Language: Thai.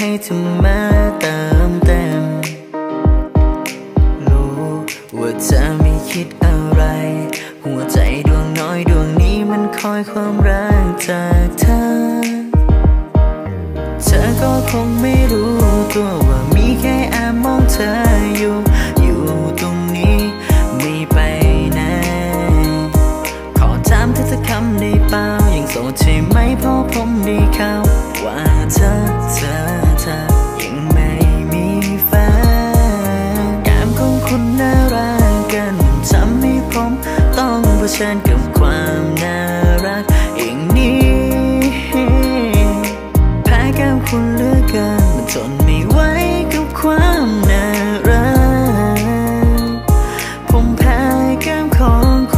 ให้เธอมาเติมเต็ม รู้ว่าเธอไม่คิดอะไร หัวใจดวงน้อยดวงนี้มันคอยความรักจากเธอ เธอก็คงไม่รู้ตัวว่า ฉันกับความน่ารักอย่างนี้ แพ้กับคุณเหลือเกินจนไม่ไหวกับความน่ารัก ผมแพ้กับของคุณ